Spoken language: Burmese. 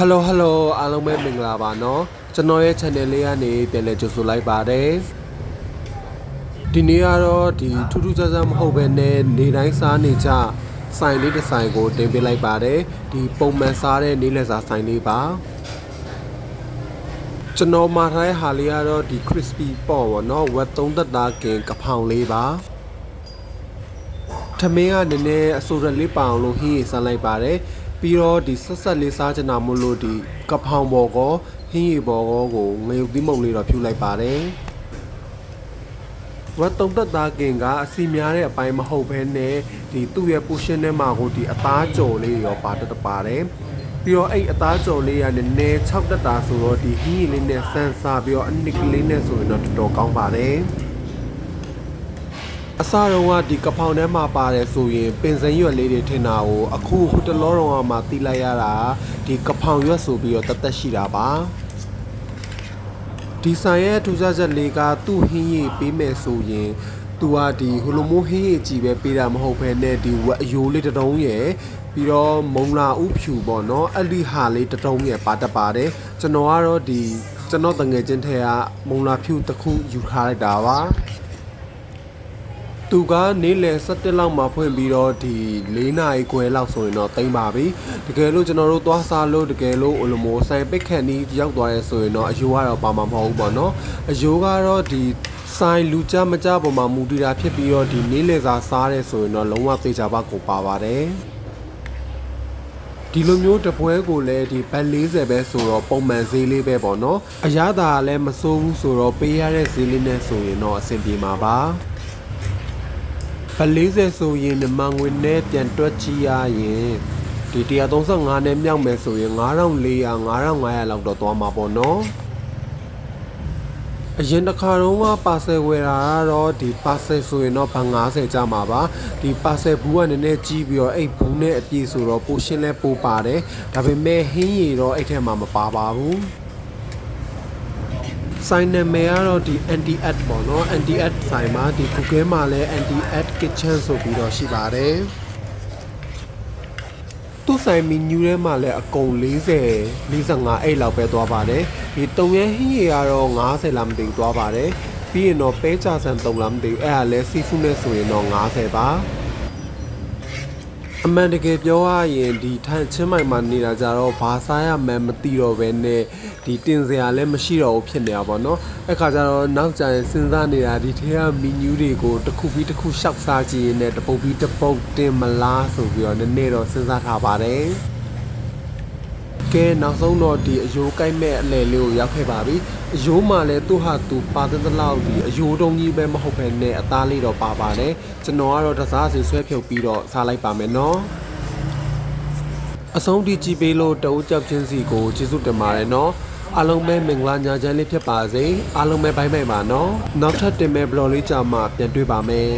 ဟယ်လိုဟယ်လိုအားလုံးပဲမင်္ဂလာပါနော်ကျွန်တော်ရဲ့ channel လေးကနေပြန်လည်ကြိုဆိုလိုက်ပါတယ်ဒီနေ့ကတော့ဒီထူးထူးဆန်းဆန်းမဟုတ်ပဲနဲ့နေတိုင်းစားနေကြဆိုင်လေးတစ်ဆိုင်ကိုတင်ပေးလိုက်ပါတယ်ဒီပုံမှန်စားတဲ့နေ့လည်စာဆိုင်လေးပါကျွန်တော်မှာထားတဲ့ဟာလေးကတော့ဒီ crispy ပေါ့ဗောနော်ဝက်သုံးသက်သားကင်ကဖောင်လေးပါထမင်းကနည်းနည်းအဆိုးရက်လေးပါအောင်လို့ဟင်းရစားလိုက်ပါတယ်။ ပြီးတော့ဒီဆက်ဆက်လေးစားချင်တာမို့လို့ဒီကဖောင်ပေါ်ကောဟင်းရပေါ်ကောကိုငရုတ်သီးမုံလေးတော့ဖြူလိုက်ပါတယ်ဝက်သုံးသက်သားကင်ကအစီများတဲ့အပိုင်းမဟုတ်ဘဲနဲ့ဒီသူ့ရဲ့ portion ထဲမှာကိုဒီအသားကြော်လေးရောပါတတ်ပါတယ်ပြီးတော့အဲ့အသားကြော်လေးကနည်းနည်း6တက်တာဆိုတော့ဒီဟင်းရည်လေးနဲ့ဆန်းစားပြီးတော့အနစ်ကလေးနဲ့ဆိုရင်တော့တော်တော်ကောင်းပါတယ် အစတော့ကဒီကပောင်ထဲမှာပါတယ်ဆိုရင်ပင်စင်ရွက်လေးတွေထင်တာကိုအခုဟိုတလောတော့မှတီးလိုက်ရတာဒီကပောင်ရွက်ဆိုပြီးတော့တသက်ရှိတာပါဒီဆိုင်ရဲ့ထူးခြားချက်လေးကသူ့ဟင်းရည်ပေးမယ်ဆိုရင်သူကဒီဟိုလိုမျိုးဟင်းရည်ကြီးပဲပေးတာမဟုတ်ဘဲနဲ့ဒီဝက်အယိုးလေးတစ်တုံးရယ်ပြီးတော့မုံလာဥဖြူပေါ့နော်အဲ့ဒီဟာလေးတစ်တုံးရယ်ပါတတ်ပါတယ်ကျွန်တော်ကတော့ဒီကျွန်တော်တငယ်ချင်းထဲကမုံလာဖြူတစ်ခုယူထားလိုက်တာပါ သူကနေလယ်17လောက်မှဖွင့်ပြီးတော့ဒီ4နာရီခွဲလောက်ဆိုရင်တော့တိမ့်ပါပြီတကယ်လို့ကျွန်တော်တို့သွားစားလို့တကယ်လို့ဟိုလိုမျိုးဆိုင်ပိတ်ခန့်နီးရောက်သွားရဲဆိုရင်တော့အယိုးကတော့ပါမှာမဟုတ်ဘူးပေါ့နော်အယိုးကတော့ဒီဆိုင်လူကြမကြပေါ်မှာမူတည်တာဖြစ်ပြီးတော့ဒီနေလယ်စာစားရဲဆိုရင်တော့လုံးဝသေချာပါကိုပါပါတယ်ဒီလိုမျိုးတပွဲကိုလည်းဒီဘတ်40ပဲဆိုတော့ပုံမှန်ဈေးလေးပဲပေါ့နော်အရသာကလည်းမစိုးဘူးဆိုတော့ပေးရတဲ့ဈေးလေးနဲ့ဆိုရင်တော့အဆင်ပြေမှာပါ ဘတ်40ဆိုရင်နမငွေနဲ့ပြန်တွက်ကြည့်ရရင်ဒီ135နဲ့မြောက်မယ်ဆိုရင်9400 9500လောက်တော့သွားမှာပေါ့နော်အရင်တစ်ခါတုန်းကပါဆယ်ဝယ်တာကတော့ဒီပါဆယ်ဆိုရင်တော့ဘန်90ကျမှာပါဒီပါဆယ်ဘူးကနည်းနည်းကြီးပြီးတော့အဲ့ဘူးနဲ့အပြည့်ဆိုတော့ပိုရှင်းလဲပိုပါတယ်ဒါပေမဲ့ဟင်းရည်တော့အဲ့ထဲမှာမပါပါဘူး ဆိုင်နာမည်ကတော့ဒီ anti ad ပေါ့နော် anti ad ဆိုင်မှာဒီ Google မှာလည်း anti ad kitchen ဆိုပြီးတော့ရှိပါတယ်သူ့ဆိုင်မီနူးထဲမှာလည်းအကုန်40 45အဲ့လောက်ပဲသွားပါတယ်ဒီတုံရဲဟင်းရည်ကတော့90လားမသိဘူးသွားပါတယ်ပြီးရင်တော့ပဲချဆန်တုံလားမသိဘူးအဲ့ဒါလဲစီဖူးနဲ့ဆိုရင်တော့90ပါ အမှန်တကယ်ပြောရရင်ဒီထန်ချင်းမိုင်မှာနေတာကြတော့ဘာစားရမှန်းမသိတော့ဘဲနဲ့ဒီတင်စရာလည်းမရှိတော့ဘူးဖြစ်နေတာပေါ့နော်အဲ့ခါကျတော့နောက်ကျရင်စဉ်းစားနေတာဒီထဲကမီနူးတွေကိုတစ်ခုပြီးတစ်ခုရှောက်စားကြည့်ရင်လည်းတစ်ပုတ်ပြီးတစ်ပုတ်တင်မလားဆိုပြီးတော့နည်းနည်းတော့စဉ်းစားထားပါတယ် ကဲနောက်ဆုံးတော့ဒီအယိုးကိုက်မဲ့အလဲလေးကိုရောက်ခဲ့ပါပြီအယိုးမှလည်းသူ့ဟာသူပါတဲ့တလောက်ဒီအယိုးတုံးကြီးပဲမဟုတ်ဘဲနဲ့အသားလေးတော့ပါပါတယ်ကျွန်တော်ကတော့တစားစီဆွဲဖြုတ်ပြီးတော့စားလိုက်ပါမယ်နော်အဆုံးထိကြည့်ပေးလို့တအုပ်ကြောက်ချင်းစီကိုကျေးဇူးတင်ပါတယ်နော်အားလုံးပဲမင်္ဂလာညချမ်းလေးဖြစ်ပါစေအားလုံးပဲဘိုင်းဘိုင်ပါနော်နောက်ထပ်တင်မဲ့ဘလော်လေးကြာမှပြန်တွေ့ပါမယ်